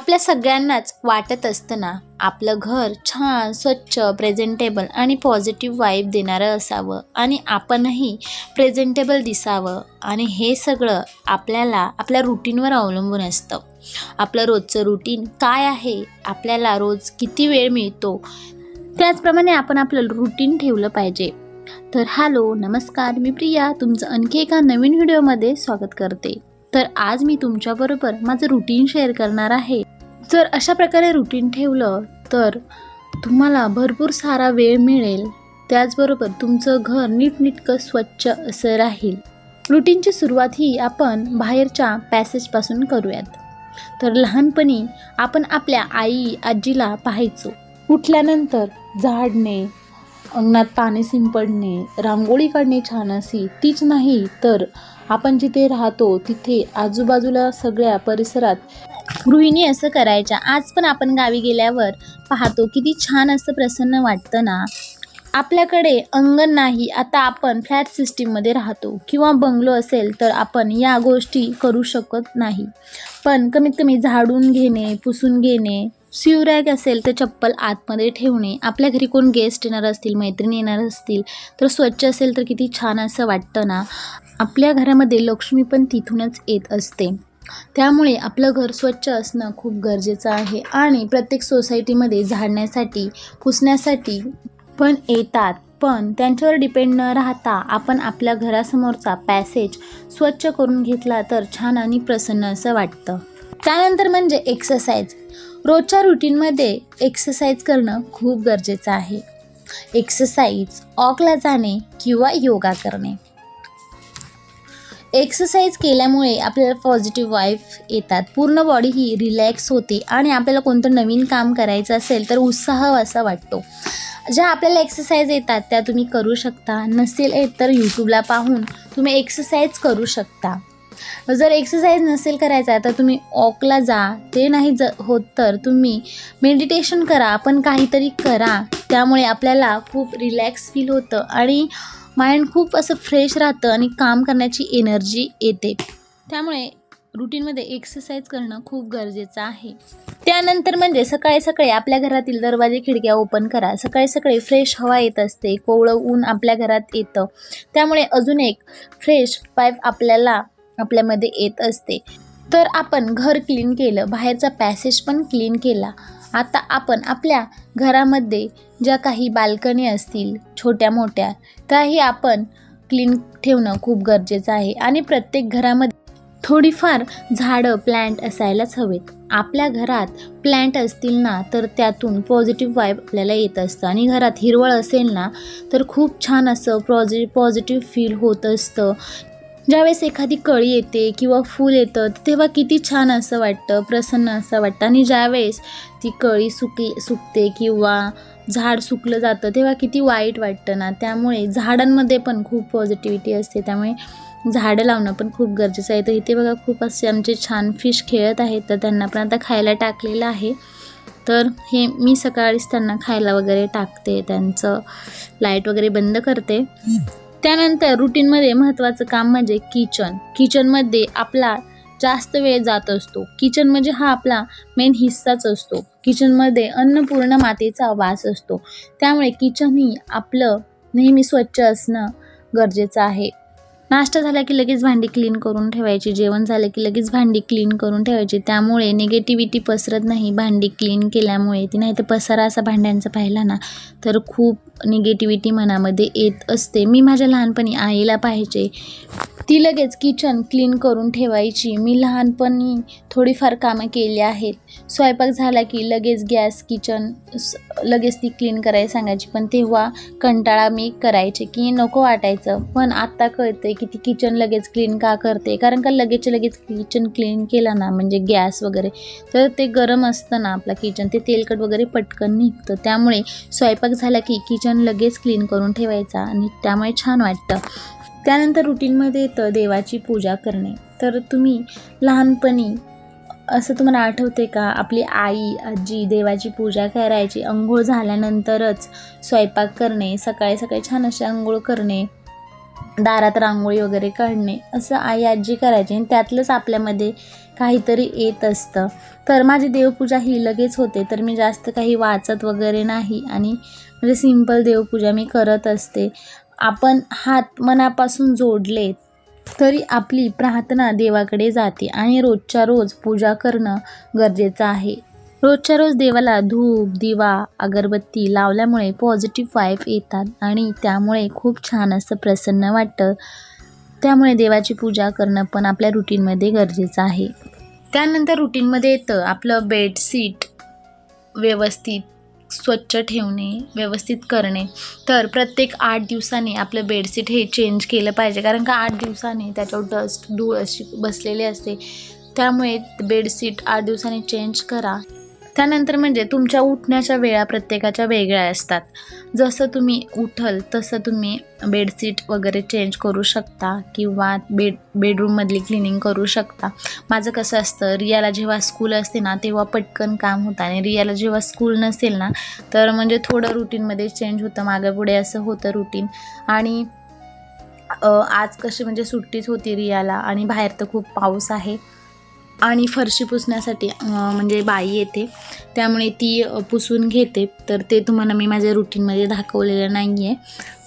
आपल्या सगळ्यांनाच वाटत असताना आपलं घर छान स्वच्छ प्रेझेंटेबल आणि पॉझिटिव्ह वाईब देणारं असावं आणि आपणही प्रेझेंटेबल दिसावं आणि हे सगळं आपल्याला आपल्या रुटीनवर अवलंबून असतं. आपलं रोजचं रुटीन काय आहे आपल्याला रोज किती वेळ मिळतो त्याचप्रमाणे आपण आपलं रुटीन ठेवलं पाहिजे. तर हॅलो नमस्कार मी प्रिया तुमचं आणखी एका नवीन व्हिडिओमध्ये स्वागत करते. तर आज मी तुमच्याबरोबर माझं रुटीन शेअर करणार आहे. जर अशा प्रकारे रुटीन ठेवलं तर तुम्हाला भरपूर सारा वेळ मिळेल. त्याचबरोबर तुमचं घर नीटनीटकं स्वच्छ असं राहील. रुटीनची सुरुवात ही आपण बाहेरच्या पॅसेजपासून करूयात. तर लहानपणी आपण आपल्या आई आजीला पाहायचो. उठल्यानंतर झाडणे अंगणात पाणी शिंपडणे रांगोळी काढणे छान अशी तीच नाही तर आपण जिथे राहतो तिथे आजूबाजूला सगळ्या परिसरात गृहिणी असं करायच्या. आज पण आपण गावी गेल्यावर पाहतो किती छान असं प्रसन्न वाटतं ना. आपल्याकडे अंगण नाही आता आपण फ्लॅट सिस्टीममध्ये राहतो. किंवा बंगलो असेल तर आपण या गोष्टी करू शकत नाही. पण कमीत कमी झाडून घेणे पुसून घेणे शिवरॅग असेल तर चप्पल आतमध्ये ठेवणे. आपल्या घरी कोण गेस्ट येणार असतील मैत्रिणी येणार असतील तर स्वच्छ असेल तर किती छान असं वाटतं ना. आपल्या घरामध्ये लक्ष्मी पण तिथूनच येत असते. त्यामुळे आपलं घर स्वच्छ असणं खूप गरजेचं आहे आणि प्रत्येक सोसायटीमध्ये झाडण्यासाठी पुसण्यासाठी पण येतात. पण त्यांच्यावर डिपेंड न राहता आपण आपल्या घरासमोरचा पॅसेज स्वच्छ करून घेतला तर छान आणि प्रसन्न असं वाटतं. त्यानंतर म्हणजे एक्सरसाइज रोजच्या रुटीनमध्ये एक्सरसाइज करणं खूप गरजेचं आहे. एक्सरसाइज ऑकला जाणे किंवा योगा करणे. एक्सरसाइज केल्यामुळे आपल्याला पॉझिटिव्ह वाईफ येतात. पूर्ण बॉडी ही रिलॅक्स होते आणि आपल्याला कोणतं नवीन काम करायचं असेल तर उत्साह असा वाटतो. ज्या आपल्याला एक्सरसाइज येतात त्या तुम्ही करू शकता. नसेल येत तर यूट्यूबला पाहून तुम्ही एक्सरसाइज करू शकता. जर एक्सरसाइज नसेल करायचा तर तुम्ही ऑकला जा. ते नाही ज होत तर तुम्ही मेडिटेशन करा. पण काहीतरी करा. त्यामुळे आपल्याला खूप रिलॅक्स फील होतं. आणि माइंड खूप असं फ्रेश राहतं आणि काम करण्याची एनर्जी येते. त्यामुळे रुटीनमध्ये एक्सरसाइज करणं खूप गरजेचं आहे. त्यानंतर म्हणजे सकाळी सकाळी आपल्या घरातील दरवाजे खिडक्या ओपन करा. सकाळी सकाळी फ्रेश हवा येत असते कोवळं ऊन आपल्या घरात येतं. त्यामुळे अजून एक फ्रेश पाईप आपल्याला आपल्यामध्ये येत असते. तर आपण घर क्लीन केलं बाहेरचा पॅसेज पण क्लीन केला. आता आपण आपल्या घरामध्ये ज्या काही बाल्कनी असतील छोट्या मोठ्या त्याही आपण क्लीन ठेवणं खूप गरजेचं आहे. आणि प्रत्येक घरामध्ये थोडीफार झाडं प्लॅन्ट असायलाच हवेत. आपल्या घरात प्लॅन्ट असतील ना तर त्यातून पॉझिटिव्ह वाईब आपल्याला येत असतं. आणि घरात हिरवळ असेल ना तर खूप छान असं पॉझि पॉझिटिव्ह फील होत असतं. ज्यावेळेस एखादी कळी येते किंवा फूल येतं तेव्हा किती छान असं वाटतं प्रसन्न असं वाटतं. आणि ज्यावेळेस ती कळी सुकी सुकते किंवा झाड सुकलं जातं तेव्हा किती वाईट वाटतं ना. त्यामुळे झाडांमध्ये पण खूप पॉझिटिव्हिटी असते. त्यामुळे झाडं लावणं पण खूप गरजेचं आहे. तर इथे बघा खूप असे आमचे छान फिश खेळत आहेत तर त्यांना पण आता खायला टाकलेलं आहे. तर हे मी सकाळीच त्यांना खायला वगैरे टाकते. त्यांचं लाइट वगैरे बंद करते. त्यानंतर रुटीनमध्ये महत्त्वाचं काम म्हणजे किचन किचनमध्ये आपला जास्त वेळ जात असतो. किचन म्हणजे हा आपला मेन हिस्साच असतो. किचनमध्ये अन्नपूर्ण मातेचा वास असतो. त्यामुळे किचन ही आपलं नेहमी स्वच्छ असणं गरजेचं आहे. नाश्ता झाला की लगेच भांडी क्लीन करून ठेवायची जेवण झालं की लगेच भांडी क्लीन करून ठेवायची. त्यामुळे निगेटिव्हिटी पसरत नाही भांडी क्लीन केल्यामुळे. ती नाही तर पसारा असा भांड्यांचा पाहिला ना तर खूप निगेटिव्हिटी मनामध्ये येत असते. मी माझ्या लहानपणी आईला पाहायचे ती लगेच किचन क्लीन करून ठेवायची. मी लहानपणी थोडीफार कामं केली आहेत. स्वयंपाक झाला की लगेच गॅस किचन लगेच ती क्लीन करायला सांगायची. पण तेव्हा कंटाळा मी करायचे की नको वाटायचं. पण आत्ता कळते की ती किचन लगेच क्लीन का करते? कारण का लगेच लगेच किचन क्लीन केला ना म्हणजे गॅस वगैरे तर ते गरम असतं ना आपलं किचन ते तेलकट वगैरे पटकन निघतं. त्यामुळे स्वयंपाक झाला की किचन लगेच क्लीन करून ठेवायचा आणि त्यामुळे छान वाटतं. त्यानंतर रुटीनमध्ये येतं देवाची पूजा करणे. तर तुम्ही लहानपणी असं तुम्हाला आठवते का? आपली आई आजी देवाची पूजा करायची अंघोळ झाल्यानंतरच स्वयंपाक करणे सकाळी सकाळी छान असे अंघोळ करणे दारात रांगोळी वगैरे काढणे असं आई आजी करायची आणि त्यातलंच आपल्यामध्ये काहीतरी येत असतं. तर माझी देवपूजा ही लगेच होते. तर मी जास्त काही वाचत वगैरे नाही आणि म्हणजे सिंपल देवपूजा मी करत असते. आपण हात मनापासून जोडले तरी आपली प्रार्थना देवाकडे जाते आणि रोजच्या रोज पूजा करणं गरजेचं आहे. रोजच्या रोज देवाला धूप दिवा अगरबत्ती लावल्यामुळे पॉझिटिव्ह वाईफ येतात आणि त्यामुळे खूप छान असं प्रसन्न वाटतं. त्यामुळे देवाची पूजा करणं पण आपल्या रुटीनमध्ये गरजेचं आहे. त्यानंतर रुटीनमध्ये येतं आपलं बेडशीट व्यवस्थित स्वच्छ ठेवणे व्यवस्थित करणे. तर प्रत्येक आठ दिवसांनी आपलं बेडशीट हे चेंज केलं पाहिजे. कारण का आठ दिवसांनी त्याच्यावर डस्ट धूळ अशी बसलेली असते. त्यामुळे बेडशीट आठ दिवसांनी चेंज करा. त्यानंतर म्हणजे तुमच्या उठण्याच्या वेळा प्रत्येकाच्या वेगळ्या असतात. जसं तुम्ही उठल तसं तुम्ही बेडशीट वगैरे चेंज करू शकता किंवा बेड बेडरूममधली क्लिनिंग करू शकता. माझं कसं असतं रियाला जेव्हा स्कूल असते ना तेव्हा पटकन काम होतं आणि रियाला जेव्हा स्कूल नसेल ना तर म्हणजे थोडं रुटीनमध्ये चेंज होतं. मागं पुढे असं होतं रुटीन आणि आज कशी म्हणजे सुट्टीच होती रियाला आणि बाहेर तर खूप पाऊस आहे. आणि फरशी पुसण्यासाठी म्हणजे बाई येते. त्यामुळे ती पुसून घेते. तर ते तुम्हाला मी माझ्या रुटीनमध्ये दाखवलेलं नाही आहे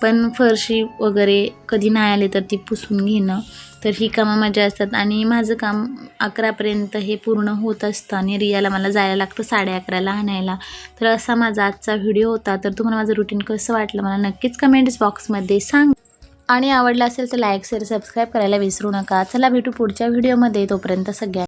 पण फरशी वगैरे कधी नाही आले तर ती पुसून घेणं तर ही कामं माझ्या असतात. आणि माझं काम अकरापर्यंत हे पूर्ण होत असतं आणि रियाला मला जायला लागतं साडे अकराला आणायला. तर असा माझा आजचा व्हिडिओ होता. तर तुम्हाला माझं रुटीन कसं वाटलं मला नक्कीच कमेंट्स बॉक्समध्ये सांग. आणि आवडलं असेल तर लाईक शेअर सबस्क्राईब करायला विसरू नका. चला भेटू पुढच्या व्हिडिओमध्ये तोपर्यंत सगळ्या